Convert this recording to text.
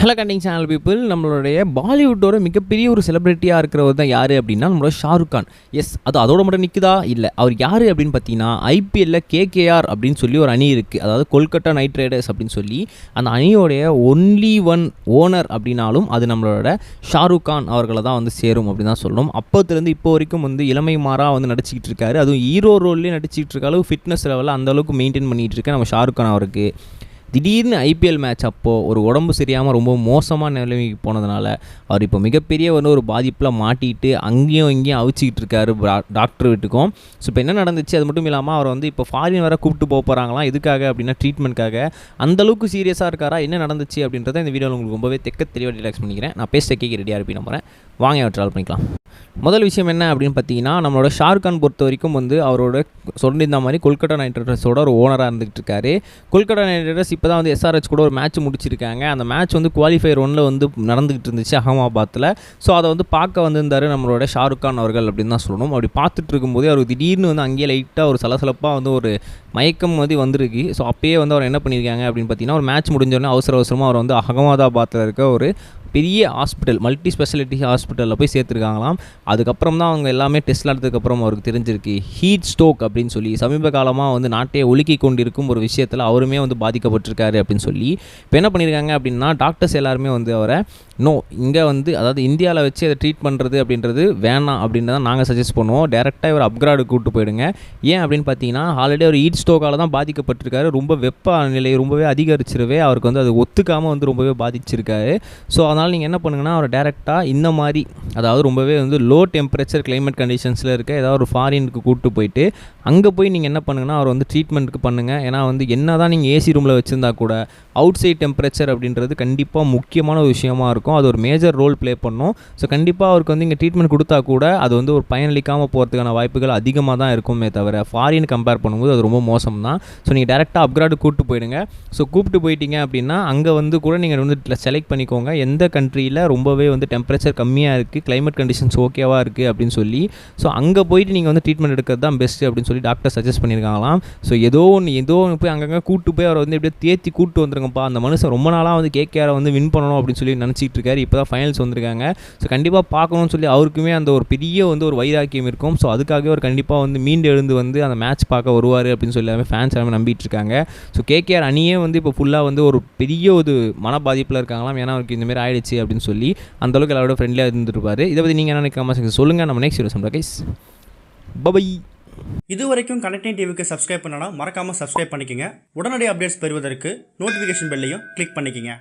Hello கண்டிங் channel people நம்மளுடைய பாலிவுட்டோட மிகப்பெரிய ஒரு செலிப்ரிட்டியாக இருக்கிறவர் தான் யார் அப்படின்னா நம்மளோட ஷாருக் கான். எஸ் அது அதோட மட்டும் நிற்குதா இல்லை. அவர் யார் அப்படின்னு பார்த்தீங்கன்னா ஐபிஎல்ல கேகேஆர் அப்படின்னு சொல்லி ஒரு அணி இருக்குது அதாவது கொல்கட்டா நைட் ரைடர்ஸ் அப்படின்னு சொல்லி அந்த அணியோடைய ஒன்லி ஒன் ஓனர் அப்படின்னாலும் அது நம்மளோட ஷாருக் கான் அவர்களை தான் வந்து சேரும் அப்படின்னு தான் சொல்லணும். அப்போத்துலேருந்து இப்போ வரைக்கும் வந்து இளமை மாறாக வந்து நடிச்சிக்கிட்டு இருக்காரு. அதுவும் ஹீரோ ரோல்லேயே நடிச்சிக்கிட்டு இருக்க அளவு ஃபிட்னஸ் லெவலில் அந்த அளவுக்கு மெயின்டைன் பண்ணிகிட்டு இருக்கேன் நம்ம ஷாருக் கான் அவருக்கு. திடீர்னு ஐபிஎல் மேட்ச் அப்போது ஒரு உடம்பு சரியாமல் ரொம்ப மோசமாக நிலைமைக்கு போனதுனால அவர் இப்போ மிகப்பெரிய வந்து ஒரு பாதிப்பில் மாட்டிட்டு அங்கேயும் இங்கேயும் அவிச்சிக்கிட்டு இருக்காரு டாக்டர் வீட்டுக்கும். ஸோ இப்போ என்ன நடந்துச்சு? அது மட்டும் இல்லாமல் அவர் வந்து இப்போ ஃபாரின் வர கூப்பிட்டு போக போகிறாங்களாம் எதுக்காக அப்படின்னா ட்ரீட்மெண்ட்காக அந்தளவுக்கு சீரியஸாக இருக்காரா? என்ன நடந்துச்சு அப்படின்றத இந்த வீடியோவில் உங்களுக்கு ரொம்பவே தெக்க தெளிவாக ரிலாக்ஸ் பண்ணிக்கிறேன். நான் பேச கேட்க ரெடியாக இருப்பேன் நம்புறேன். வாங்க அவர் ட்ராவல் பண்ணிக்கலாம். முதல் விஷயம் என்ன அப்படின்னு பார்த்தீங்கன்னா நம்மளோட ஷாருக்கான் பொறுத்த வரைக்கும் வந்து அவரோட சொல்லியிருந்த மாதிரி கொல்கட்டா நைட் ரைடர்ஸோட ஒரு ஓனராக இருந்துகிட்டு இருக்காரு. கொல்கட்டா நைட் ரைடர்ஸ் இப்போ தான் வந்து எஸ்ஆர்ஹெச் கூட ஒரு மேட்ச் முடிச்சிருக்காங்க. அந்த மேட்ச் வந்து குவாலிஃபயர் ஒன்ல வந்து நடந்துகிட்டு இருந்துச்சு அகமாபாத்தில் ஸோ அதை வந்து பார்க்க வந்திருந்தார் நம்மளோட ஷாருக் கான் அவர்கள் அப்படின்னு தான் சொல்லணும். அப்படி பார்த்துட்டு இருக்கும்போதே அவர் திடீர்னு வந்து அங்கேயே லைட்டாக ஒரு சலசலப்பாக வந்து ஒரு மயக்கம் மாதிரி வந்திருக்கு. ஸோ அப்பயே வந்து அவர் என்ன பண்ணியிருக்காங்க அப்படின்னு பார்த்தீங்கன்னா ஒரு மேட்ச் முடிஞ்சோடனே அவசர அவசரமாக அவர் வந்து அகமதாபாத்தில் இருக்க ஒரு பெரிய ஹாஸ்பிட்டல் மல்டி ஸ்பெஷாலிட்டி ஹாஸ்பிட்டலில் போய் சேர்த்துருக்காங்களாம். அதுக்கப்புறம் தான் அவங்க எல்லாமே டெஸ்ட் எடுத்ததுக்கப்புறம் அவருக்கு தெரிஞ்சிருக்கு. ஹீட் ஸ்டோக் அப்படின்னு சொல்லி சமீப காலமாக வந்து நாட்டையே ஒழுக்கி கொண்டிருக்கும் ஒரு விஷயத்தில் அவருமே வந்து பாதிக்கப்பட்டிருக்காரு அப்படின்னு சொல்லி. இப்போ என்ன பண்ணியிருக்காங்க அப்படின்னா டாக்டர்ஸ் எல்லாருமே வந்து அவரை நோ இங்கே வந்து அதாவது இந்தியாவில் வச்சு அதை ட்ரீட் பண்ணுறது அப்படின்றது வேணாம் அப்படின்னு தான் நாங்கள் சஜஸ்ட் பண்ணுவோம். டேரெக்டாக இவர் அப்கிராடு கூப்பிட்டு போயிடுங்க. ஏன் அப்படின்னு பார்த்தீங்கன்னா ஆல்ரெடி அவர் ஈட் ஸ்டோக்கால் தான் பாதிக்கப்பட்டிருக்காரு. ரொம்ப வெப்ப நிலை ரொம்பவே அதிகரிச்சிருவே. அவருக்கு வந்து அது ஒத்துக்காமல் வந்து ரொம்பவே பாதிச்சிருக்காரு. ஸோ அதனால் நீங்கள் என்ன பண்ணுங்கன்னா அவர் டேரெக்டாக இந்த மாதிரி அதாவது ரொம்பவே வந்து லோ டெம்பரேச்சர் கிளைமேட் கண்டிஷன்ஸில் இருக்க ஏதாவது ஒரு ஃபாரினுக்கு கூப்பிட்டு போயிட்டு அங்கே போய் நீங்கள் என்ன பண்ணுங்கன்னா அவர் வந்து ட்ரீட்மெண்ட்டுக்கு பண்ணுங்கள் ஏன்னா வந்து என்ன தான் நீங்கள் ஏசி ரூமில் வச்சுருந்தா கூட அவுட் சைட் டெம்பரேச்சர் அப்படின்றது கண்டிப்பாக முக்கியமான ஒரு விஷயமா இருக்கும். இருக்கும். அது ஒரு மேஜர் ரோல் ப்ளே பண்ணும். ஸோ கண்டிப்பாக அவருக்கு வந்து இங்கே ட்ரீட்மெண்ட் கொடுத்தா கூட அது வந்து ஒரு பயனளிக்காமல் போகிறதுக்கான வாய்ப்புகள் அதிகமாக தான் இருக்குமே தவிர ஃபாரின் கம்பேர் பண்ணும்போது அது ரொம்ப மோசம் தான் ஸோ நீங்கள் டேரெக்டாக அப்கிரேடு கூப்பிட்டு போயிடுங்க. ஸோ கூப்பிட்டு போயிட்டீங்க அப்படின்னா அங்கே வந்து கூட நீங்கள் வந்து செலக்ட் பண்ணிக்கோங்க. எந்த கண்ட்ரியில் ரொம்பவே வந்து டெம்பரேச்சர் கம்மியாக இருக்குது கிளைமேட் கண்டிஷன்ஸ் ஓகேவாக இருக்குது அப்படின்னு சொல்லி. ஸோ அங்கே போயிட்டு நீங்கள் வந்து ட்ரீட்மெண்ட் எடுக்கிறது தான் பெஸ்ட்டு அப்படின்னு சொல்லி டாக்டர் சஜஸ்ட் பண்ணியிருக்காங்களாம். ஸோ ஏதோ ஒன்று ஏதோ ஒன்று போய் அங்கங்கே கூப்பிட்டு போய் அவரை வந்து எப்படியோ தேத்தி கூட்டு வந்துருங்கப்பா. அந்த மனுஷன் ரொம்ப நாளாக வந்து கேகேஆரை வந்து வின் பண்ணணும் அப்படின்னு சொல்லி நினச்சிட்டு இருக்காரு இப்போ தான் ஃபைனல்ஸ் வந்திருக்காங்க. ஸோ கண்டிப்பாக பார்க்கணும்னு சொல்லி அவருக்குமே அந்த ஒரு பெரிய வந்து ஒரு வைராக்கியம் இருக்கும். ஸோ அதுக்காகவே அவர் கண்டிப்பாக வந்து மீண்டு எழுந்து வந்து அந்த மேட்ச் பார்க்க வருவார் அப்படின்னு சொல்லி எல்லாமே ஃபேன்ஸ் எல்லாமே நம்பிட்டு இருக்காங்க ஸோ கேகேஆர் அணியே வந்து இப்போ ஃபுல்லாக வந்து ஒரு பெரிய ஒரு மன பாதிப்பில் இருக்காங்களாம். ஏன்னா அவருக்கு இந்தமாரி ஆயிடுச்சு அப்படின்னு சொல்லி அந்த அளவுக்கு எல்லாரோட ஃப்ரெண்ட்லியாக இருந்துருப்பார் இதை பற்றி நீங்கள் என்ன நினைக்காம சொல்லுங்கள் நம்ம நெக்ஸ்ட் வீடியோ சொல்கிறேன் கைஸ் பபை இது வரைக்கும் கனெக்டிங் டிவிக்கு சப்ஸ்கிரைப் பண்ணனா மறக்காமல் சப்ஸ்கிரைப் பண்ணிக்கங்க. உடனடி அப்டேட்ஸ் பெறுவதற்கு நோட்டிஃபிகேஷன் பெல்லையும் கிளிக் பண்ணிக்கங்க.